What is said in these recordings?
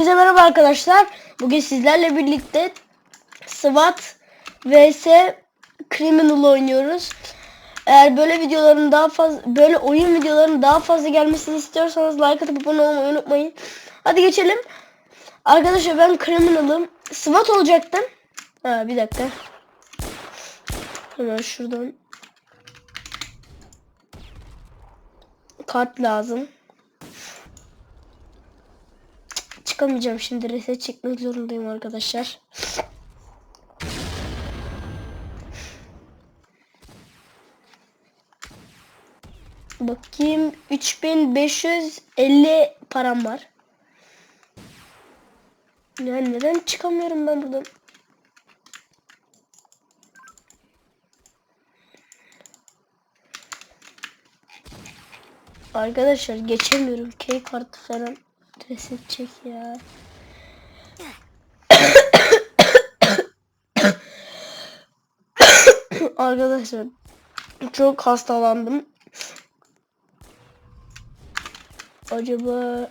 Herkese merhaba arkadaşlar. Bugün sizlerle birlikte SWAT vs Criminal oynuyoruz. Eğer böyle videoların daha fazla böyle oyun videolarının daha fazla gelmesini istiyorsanız like atıp abone olmayı unutmayın. Hadi geçelim. Arkadaşlar ben Criminal'ım. SWAT olacaktım. Ha bir dakika. Hemen şuradan kart lazım. Çıkamayacağım şimdi reset çekmek zorundayım arkadaşlar. Bakayım 3550 param var. Ya neden çıkamıyorum ben buradan? Arkadaşlar geçemiyorum. K kartı falan reset çek ya. Arkadaşlar çok hastalandım. Acaba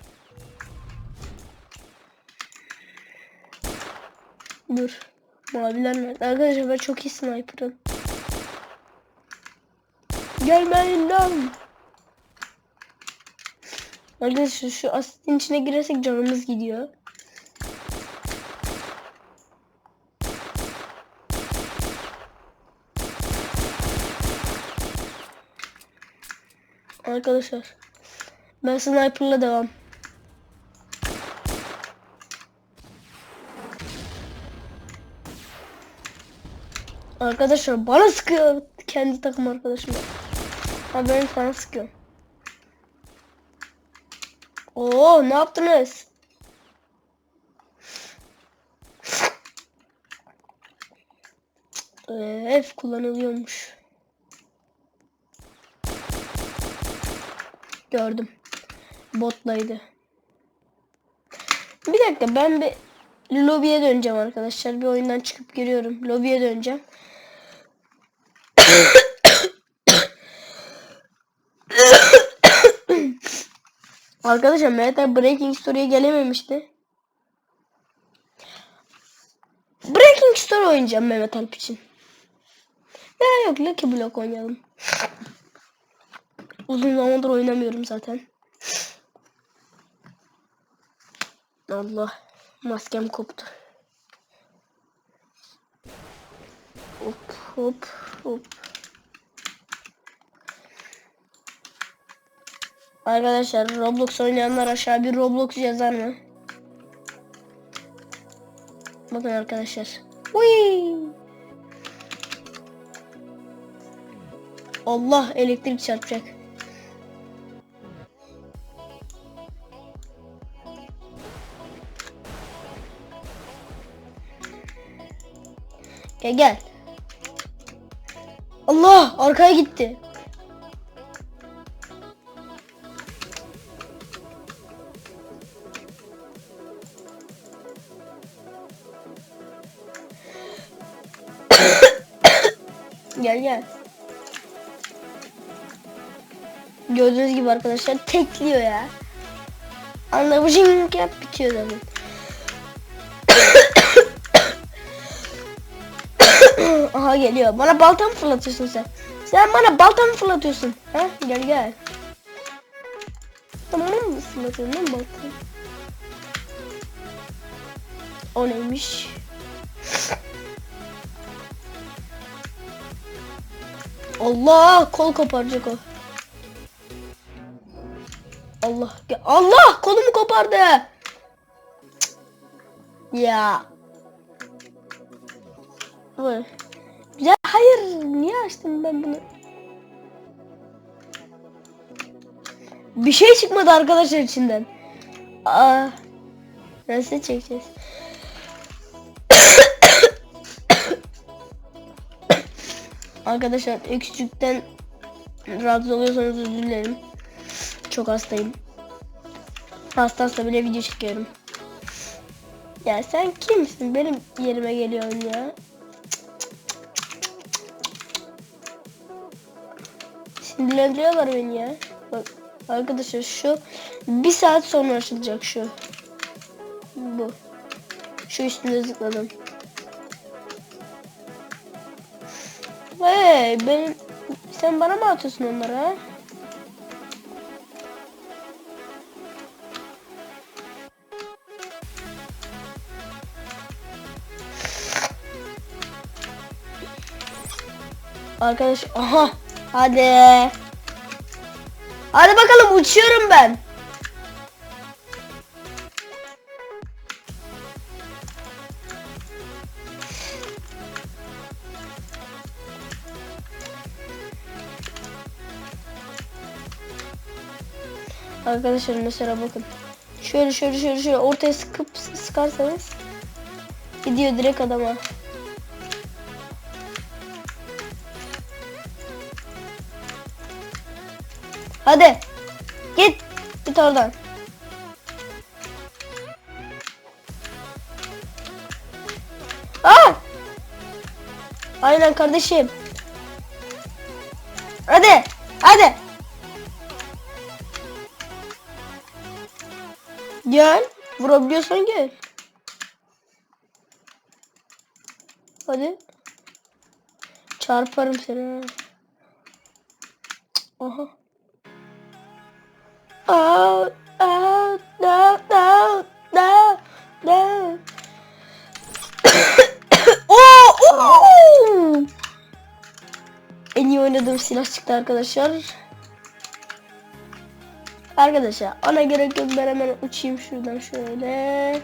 Dur. Maviler nerede? Arkadaşlar ben çok iyi sniper'ım. Gelmeyin lan. Arkadaşlar şu asitin içine girersek canımız gidiyor. Arkadaşlar ben sniper'la devam. Arkadaşlar bana sıkıyor kendi takım arkadaşım. Ha ben sana sıkıyorum. Oo ne yaptınız? Ee, F kullanılıyormuş. Gördüm. Botlaydı. Bir dakika ben bir lobiye döneceğim arkadaşlar. Bir oyundan çıkıp giriyorum. Lobiye döneceğim. Arkadaşlar Mehmet Breaking Story'ye gelememişti. Breaking Story oynayacağım Mehmet Alp için. Ya yok Lucky Block oynayalım. Uzun zamandır oynamıyorum zaten. Allah maskem koptu. Hop hop hop. Arkadaşlar Roblox oynayanlar aşağı bir Roblox yazar mı? Bakın arkadaşlar. Uy! Allah elektrik çarpacak. Gel gel. Allah arkaya gitti. Arkadaşlar tekliyor ya. Anlamışım yap bitiyor zaten. Aha geliyor. Bana balta mı fırlatıyorsun sen? Sen bana balta mı fırlatıyorsun? Ha? Gel gel. Tamam mı fırlatıyorsun lan balta? O neymiş? Allah kol koparacak o. Allah Allah kolumu kopardı. Ya. Ya hayır niye açtım ben bunu? Bir şey çıkmadı arkadaşlar içinden. Aa. Nasıl çekeceğiz? Arkadaşlar öksürükten rahatsız oluyorsanız özür dilerim. Çok hastayım. Hasta hasta bile video çekiyorum. Ya sen kimsin? Benim yerime geliyorsun ya. Sinirlendiriyorlar beni ya. Bak arkadaşlar şu bir saat sonra açılacak şu. Bu. Şu üstüne zıpladım. Hey benim sen bana mı atıyorsun onları ha? Arkadaş aha hadi. Hadi bakalım uçuyorum ben. Arkadaşlar mesela bakın. Şöyle şöyle şöyle şöyle ortaya sıkıp sıkarsanız gidiyor direkt adama. Hadi. Git. Git oradan. Aa! Aynen kardeşim. Hadi. Hadi. Gel. Vurabiliyorsan gel. Hadi. Çarparım seni. Aha. Oh, oh, no, no, no, no. oh, oh. En iyi oynadığım silah çıktı arkadaşlar. Arkadaşlar ona gerek yok ben hemen uçayım şuradan şöyle.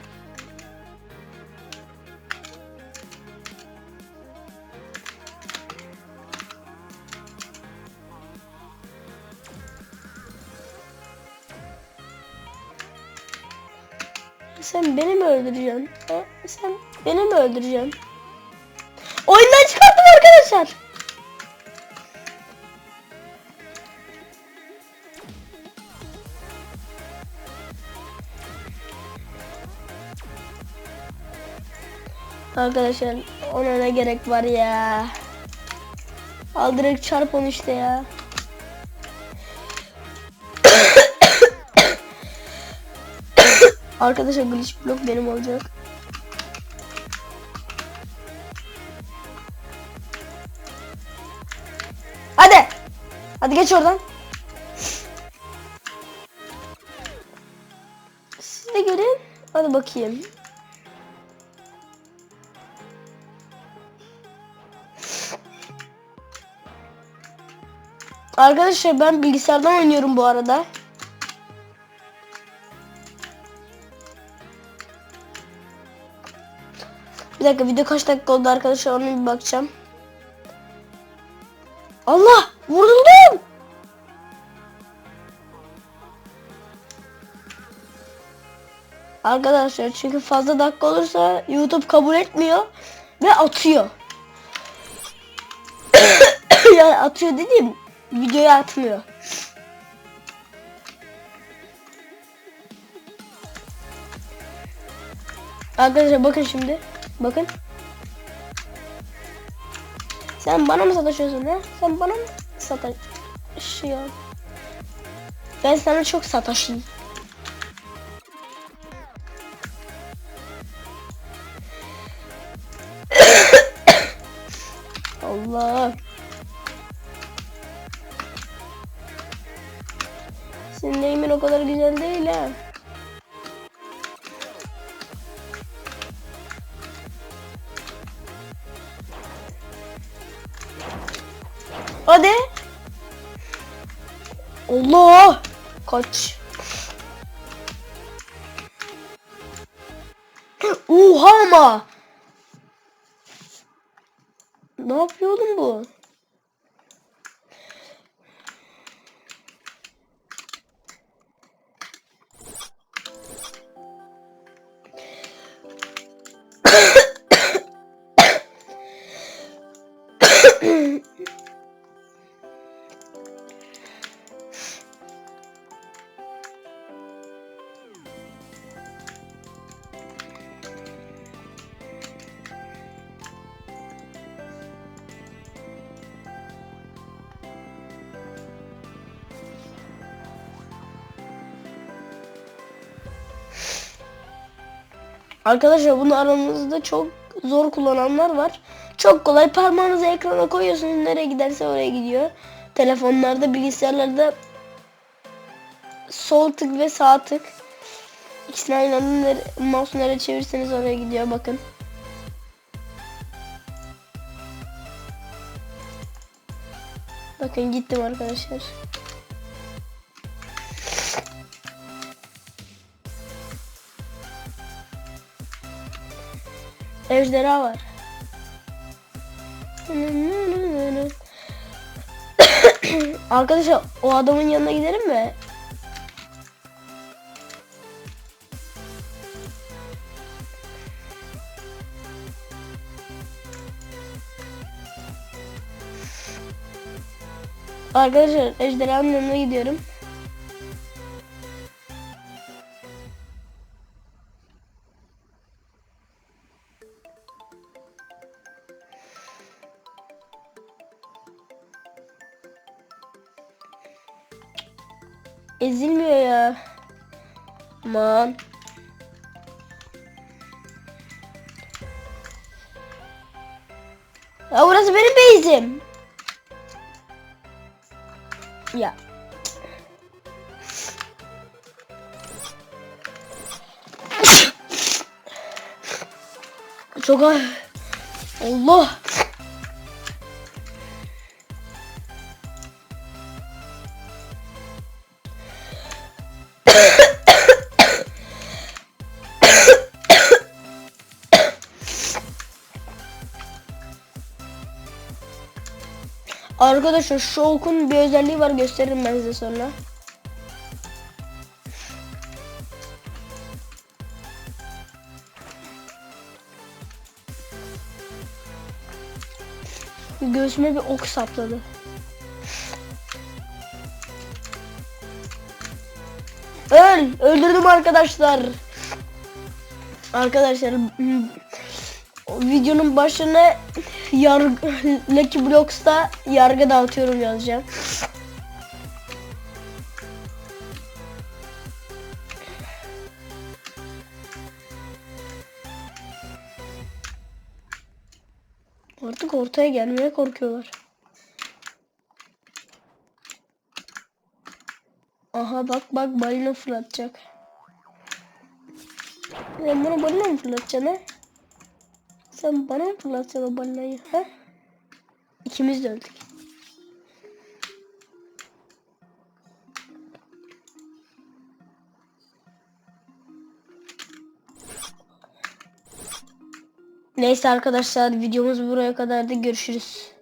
Sen beni mi öldüreceksin? Ha? Sen beni mi öldüreceksin? Oyundan çıkarttım arkadaşlar. Arkadaşlar ona ne gerek var ya? Al direkt çarp onu işte ya. Arkadaşlar glitch block benim olacak. Hadi. Hadi geç oradan. Siz de görün. Hadi bakayım. Arkadaşlar ben bilgisayardan oynuyorum bu arada. Bir dakika video kaç dakika oldu arkadaşlar ona bir bakacağım. Allah vuruldum. Arkadaşlar çünkü fazla dakika olursa YouTube kabul etmiyor ve atıyor. yani atıyor dediğim videoya atmıyor. Arkadaşlar bakın şimdi. Bakın. Sen bana mı sataşıyorsun ha? Sen bana mı sataşıyorsun? Ben sana çok sataşayım. Hadi. Allah. Kaç. Oha ama. Ne yapıyor oğlum Arkadaşlar bunu aranızda çok zor kullananlar var. Çok kolay parmağınızı ekrana koyuyorsunuz nereye giderse oraya gidiyor. Telefonlarda, bilgisayarlarda sol tık ve sağ tık. İkisini aynı anda nere, mouse nereye çevirirseniz oraya gidiyor bakın. Bakın gittim arkadaşlar. Ejderha var. Arkadaşlar o adamın yanına gidelim mi? Arkadaşlar ejderhanın yanına gidiyorum. Ezilmiyor ya. Aman. Ya burası benim base'im. Ya. Çok. Allah. Arkadaşlar şu okun bir özelliği var gösteririm ben size sonra. Göğsüme bir ok sapladı. Öl! Öldürdüm arkadaşlar. Arkadaşlar videonun başına yargı Lucky Blocks'ta yargı dağıtıyorum yazacağım. Artık ortaya gelmeye korkuyorlar. Aha bak bak balina fırlatacak. Sen bunu balina mı fırlatacaksın ha? Sen bana mı fırlatacaksın o balinayı ha? İkimiz de öldük. Neyse arkadaşlar videomuz buraya kadar da görüşürüz.